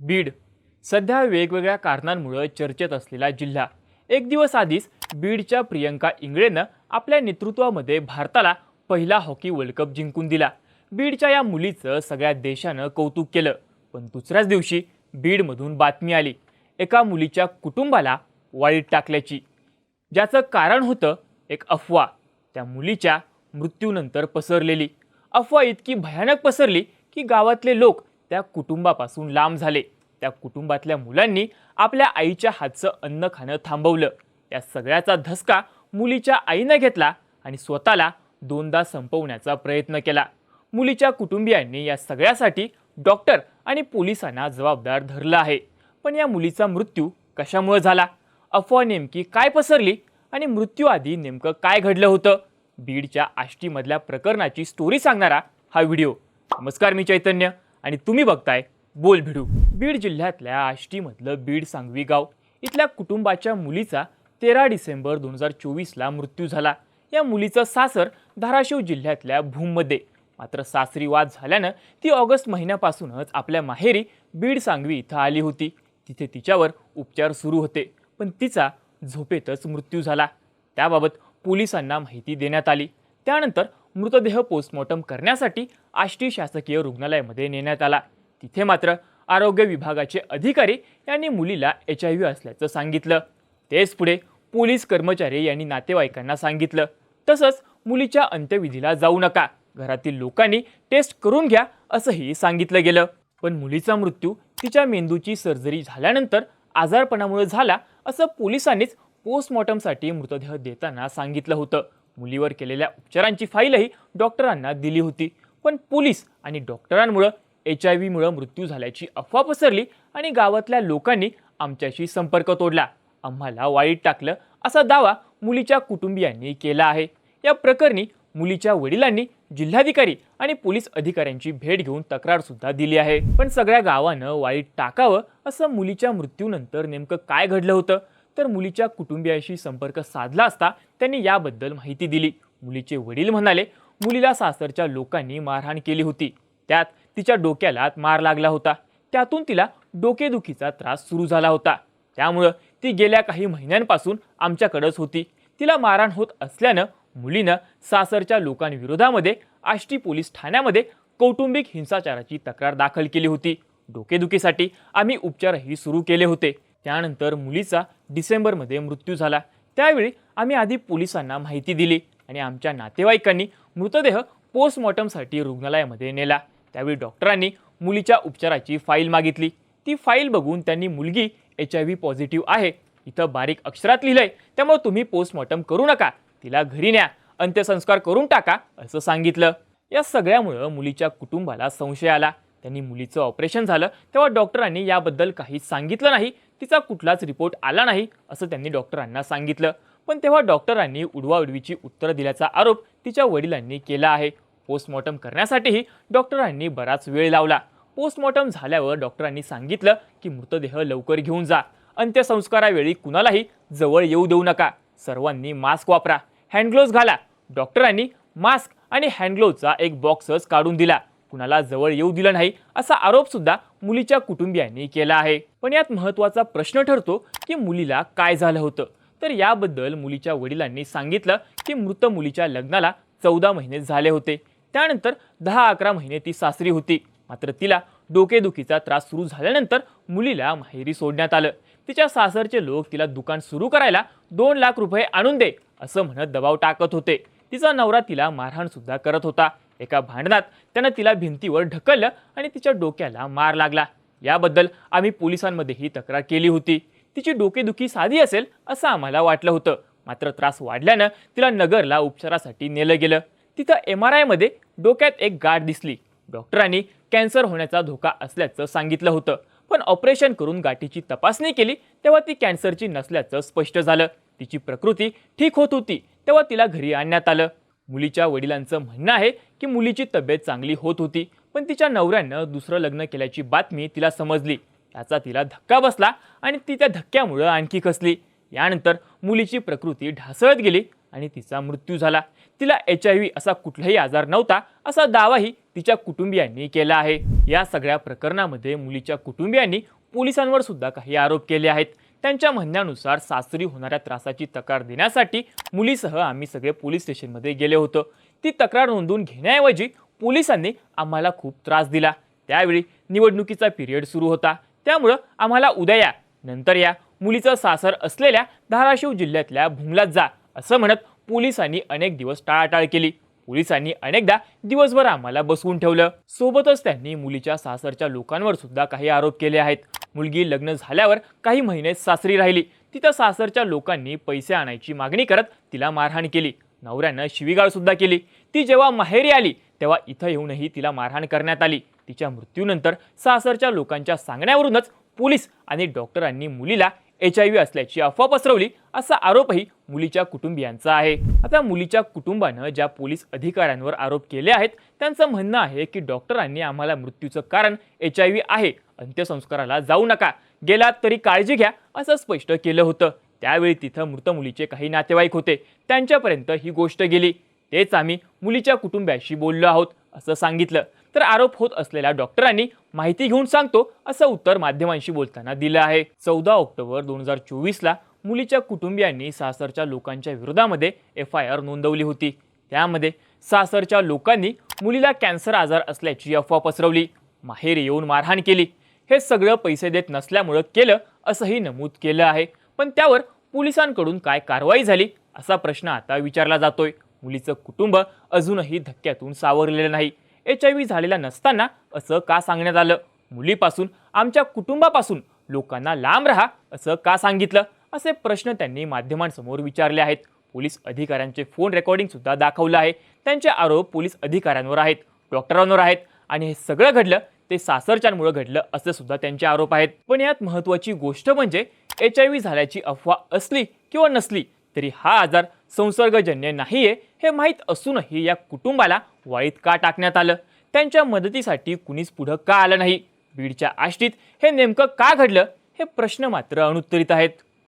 बीड. सध्या वेगवेगळ्या कारणांमुळे चर्चेत असलेला जिल्हा. एक दिवस आधीच बीडच्या प्रियंका इंगळेनं आपल्या नेतृत्वामध्ये भारताला पहिला हॉकी वर्ल्ड कप जिंकून दिला. बीडच्या या मुलीचं सगळ्या देशानं कौतुक केलं पण दुसऱ्याच दिवशी बीडमधून बातमी आली. एका मुलीच्या कुटुंबाला वाईट टाकल्याची. ज्याचं कारण होतं एक अफवा. त्या मुलीच्या मृत्यूनंतर पसरलेली. अफवा इतकी भयानक पसरली की गावातले लोक त्या कुटुंबापासून लांब झाले. त्या कुटुंबातल्या मुलांनी आपल्या आईच्या हातचं अन्न खाणं थांबवलं. या सगळ्याचा धसका मुलीच्या आईनं घेतला आणि स्वतःला दोनदा संपवण्याचा प्रयत्न केला. मुलीच्या कुटुंबियांनी या सगळ्यासाठी डॉक्टर आणि पोलिसांना जबाबदार धरलं आहे. पण या मुलीचा मृत्यू कशामुळे झाला? अफवा नेमकी काय पसरली? आणि मृत्यूआधी नेमकं काय घडलं होतं? बीडच्या आष्टीमधल्या प्रकरणाची स्टोरी सांगणारा हा व्हिडिओ. नमस्कार मी चैतन्य. आणि तुम्ही बघताय बोल भिडू. बीड जिल्ह्यातल्या आष्टीमधलं बीड सांगवी गाव इथल्या कुटुंबाच्या मुलीचा तेरा डिसेंबर दोन हजार चोवीसला मृत्यू झाला. या मुलीचा सासर धाराशिव जिल्ह्यातल्या भूममध्ये. मात्र सासरी वाद झाल्यानं ती ऑगस्ट महिन्यापासूनच आपल्या माहेरी बीड सांगवी इथं आली होती. तिथे तिच्यावर उपचार सुरू होते पण तिचा झोपेतच मृत्यू झाला. त्याबाबत पोलिसांना माहिती देण्यात आली. त्यानंतर मृतदेह पोस्टमॉर्टम करण्यासाठी आष्टी शासकीय रुग्णालयामध्ये नेण्यात आला. तिथे मात्र आरोग्य विभागाचे अधिकारी यांनी मुलीला एच आय व्ही असल्याचं सांगितलं. तेच पुढे पोलीस कर्मचारी यांनी नातेवाईकांना सांगितलं. तसंच मुलीच्या अंत्यविधीला जाऊ नका. घरातील लोकांनी टेस्ट करून घ्या असंही सांगितलं गेलं. पण मुलीचा मृत्यू तिच्या मेंदूची सर्जरी झाल्यानंतर आजारपणामुळे झाला असं पोलिसांनीच पोस्टमॉर्टमसाठी मृतदेह देताना सांगितलं होतं. मुलीवर केलेल्या उपचारांची फाईलही डॉक्टरांना दिली होती. पण पोलीस आणि डॉक्टरांमुळं एच आय व्हीमुळं मृत्यू झाल्याची अफवा पसरली आणि गावातल्या लोकांनी आमच्याशी संपर्क तोडला. आम्हाला वाईट टाकलं असा दावा मुलीच्या कुटुंबियांनी केला आहे. या प्रकरणी मुलीच्या वडिलांनी जिल्हाधिकारी आणि पोलीस अधिकाऱ्यांची भेट घेऊन तक्रारसुद्धा दिली आहे. पण सगळ्या गावानं वाईट टाकावं असं मुलीच्या मृत्यूनंतर नेमकं काय घडलं होतं? तर मुलीच्या कुटुंबियाशी संपर्क साधला असता त्यांनी याबद्दल माहिती दिली. मुलीचे वडील म्हणाले मुलीला सासरच्या लोकांनी मारहाण केली होती. त्यात तिच्या डोक्याला मार लागला होता. त्यातून तिला डोकेदुखीचा त्रास सुरू झाला होता. त्यामुळं ती गेल्या काही महिन्यांपासून आमच्याकडंच होती. तिला मारहाण होत असल्यानं मुलीनं सासरच्या लोकांविरोधामध्ये आष्टी पोलीस ठाण्यामध्ये कौटुंबिक हिंसाचाराची तक्रार दाखल केली होती. डोकेदुखीसाठी आम्ही उपचारही सुरू केले होते. त्यानंतर मुलीचा डिसेंबरमध्ये मृत्यू झाला. त्यावेळी आम्ही आधी पोलिसांना माहिती दिली आणि आमच्या नातेवाईकांनी मृतदेह पोस्टमॉर्टमसाठी रुग्णालयामध्ये नेला. त्यावेळी डॉक्टरांनी मुलीच्या उपचाराची फाईल मागितली. ती फाईल बघून त्यांनी मुलगी एच आय व्ही पॉझिटिव्ह आहे. इथं बारीक अक्षरात लिहिलंय. त्यामुळे तुम्ही पोस्टमॉर्टम करू नका. तिला घरी न्या. अंत्यसंस्कार करून टाका असं सांगितलं. या सगळ्यामुळं मुलीच्या कुटुंबाला संशय आला. त्यांनी मुलीचं ऑपरेशन झालं. तेव्हा डॉक्टरांनी याबद्दल काहीच सांगितलं नाही. तिचा कुठलाच रिपोर्ट आला नाही असं त्यांनी डॉक्टरांना सांगितलं. पण तेव्हा डॉक्टरांनी उडवाउडवीची उत्तरं दिल्याचा आरोप तिच्या वडिलांनी केला आहे. पोस्टमॉर्टम करण्यासाठीही डॉक्टरांनी बराच वेळ लावला. पोस्टमॉर्टम झाल्यावर डॉक्टरांनी सांगितलं की मृतदेह लवकर घेऊन जा. अंत्यसंस्कारावेळी कुणालाही जवळ येऊ देऊ नका. सर्वांनी मास्क वापरा. हँडग्लोव्ज घाला. डॉक्टरांनी मास्क आणि हँडग्लोव्हचा एक बॉक्सच काढून दिला. कुणाला जवळ येऊ दिलं नाही असा आरोप सुद्धा मुलीच्या कुटुंबियांनी केला आहे. पण यात महत्त्वाचा प्रश्न ठरतो की मुलीला काय झालं होतं? तर याबद्दल मुलीच्या वडिलांनी सांगितलं की मृत मुलीच्या लग्नाला चौदा महिने झाले होते. त्यानंतर दहा अकरा महिने ती सासरी होती. मात्र तिला डोकेदुखीचा त्रास सुरू झाल्यानंतर मुलीला माहेरी सोडण्यात आलं. तिच्या सासरचे लोक तिला दुकान सुरू करायला दोन लाख रुपये आणून दे असं म्हणत दबाव टाकत होते. तिचा नवरा तिला मारहाण सुद्धा करत होता. एका भांडणात त्यानं तिला भिंतीवर ढकललं आणि तिच्या डोक्याला मार लागला. याबद्दल आम्ही पोलिसांमध्येही तक्रार केली होती. तिची डोकेदुखी साधी असेल असं आम्हाला वाटलं होतं. मात्र त्रास वाढल्यानं तिला नगरला उपचारासाठी नेलं गेलं. तिथं एम आर आयमध्ये डोक्यात एक गाठ दिसली. डॉक्टरांनी कॅन्सर होण्याचा धोका असल्याचं सांगितलं होतं. पण ऑपरेशन करून गाठीची तपासणी केली तेव्हा ती कॅन्सरची नसल्याचं स्पष्ट झालं. तिची प्रकृती ठीक होत होती तेव्हा तिला घरी आणण्यात आलं. मुलीच्या वडिलांचं म्हणणं आहे की मुलीची तब्येत चांगली होत होती पण तिच्या नवऱ्यानं दुसरं लग्न केल्याची बातमी तिला समजली. त्याचा तिला धक्का बसला आणि ती त्या धक्क्यामुळं आणखी खसली. यानंतर मुलीची प्रकृती ढासळत गेली आणि तिचा मृत्यू झाला. तिला एच आय व्ही असा कुठलाही आजार नव्हता असा दावाही तिच्या कुटुंबियांनी केला आहे. या सगळ्या प्रकरणामध्ये मुलीच्या कुटुंबियांनी पोलिसांवर सुद्धा काही आरोप केले आहेत. त्यांच्या म्हणण्यानुसार सासरी होणाऱ्या त्रासाची तक्रार देण्यासाठी मुलीसह आम्ही सगळे पोलीस स्टेशनमध्ये गेले होतो. ती तक्रार नोंदवून घेण्याऐवजी पोलिसांनी आम्हाला खूप त्रास दिला. त्यावेळी निवडणुकीचा पिरियड सुरू होता. त्यामुळं आम्हाला उद्या या नंतर या. मुलीचं सासर असलेल्या धाराशिव जिल्ह्यातल्या भुमलात जा असं म्हणत पोलिसांनी अनेक दिवस टाळाटाळ केली. पोलिसांनी अनेकदा दिवसभर आम्हाला बसवून ठेवलं. सोबतच त्यांनी मुलीच्या सासरच्या लोकांवर सुद्धा काही आरोप केले आहेत. मुलगी लग्न झाल्यावर काही महिने सासरी राहिली. तिथं सासरच्या लोकांनी पैसे आणायची मागणी करत तिला मारहाण केली. नवऱ्यानं शिवीगाळसुद्धा केली. ती जेव्हा माहेरी आली तेव्हा इथं येऊनही तिला मारहाण करण्यात आली. तिच्या मृत्यूनंतर सासरच्या लोकांच्या सांगण्यावरूनच पोलीस आणि डॉक्टरांनी मुलीला एच आय व्ही असल्याची अफवा पसरवली असा आरोपही मुलीच्या कुटुंबियांचा आहे. आता मुलीच्या कुटुंबानं ज्या पोलीस अधिकाऱ्यांवर आरोप केले आहेत त्यांचं म्हणणं आहे की डॉक्टरांनी आम्हाला मृत्यूचं कारण एच आय व्ही आहे अंत्यसंस्काराला जाऊ नका गेलात तरी काळजी घ्या असं स्पष्ट केलं होतं. त्यावेळी तिथं मृत मुलीचे काही नातेवाईक होते. त्यांच्यापर्यंत ही गोष्ट गेली. तेच आम्ही मुलीच्या कुटुंबियाशी बोललो आहोत. असं सांगितलं. तर आरोप होत असलेल्या डॉक्टरांनी माहिती घेऊन सांगतो असं उत्तर माध्यमांशी बोलताना दिलं आहे. चौदा ऑक्टोबर दोन हजार चोवीसला मुलीच्या कुटुंबियांनी सासरच्या लोकांच्या विरोधामध्ये एफ आय आर नोंदवली होती. त्यामध्ये सासरच्या लोकांनी मुलीला कॅन्सर आजार असल्याची अफवा पसरवली. माहेर येऊन मारहाण केली. हे सगळं पैसे देत नसल्यामुळं केलं असंही नमूद केलं आहे. पण त्यावर पोलिसांकडून काय कारवाई झाली असा प्रश्न आता विचारला जातोय. मुलीचं कुटुंब अजूनही धक्क्यातून सावरलेलं नाही. एच आय व्ही झालेला नसताना असं का सांगण्यात आलं? मुलीपासून आमच्या कुटुंबापासून लोकांना लांब राहा असं का सांगितलं? असे प्रश्न त्यांनी माध्यमांसमोर विचारले आहेत. पोलीस अधिकाऱ्यांचे फोन रेकॉर्डिंग सुद्धा दाखवलं आहे. त्यांचे आरोप पोलीस अधिकाऱ्यांवर आहेत डॉक्टरांवर आहेत आणि हे सगळं घडलं ते सासरच्यांमुळे घडलं असं सुद्धा त्यांचे आरोप आहेत. पण यात महत्त्वाची गोष्ट म्हणजे एच आय व्ही झाल्याची अफवा असली किंवा नसली तरी हा आजार संसर्गजन्य नाहीये हे माहीत असूनही या कुटुंबाला वाळीत का टाकण्यात आलं? त्यांच्या मदतीसाठी कुणीच पुढं का आलं नाही? बीडच्या आष्टीत हे नेमकं का घडलं? हे प्रश्न मात्र अनुत्तरित आहेत.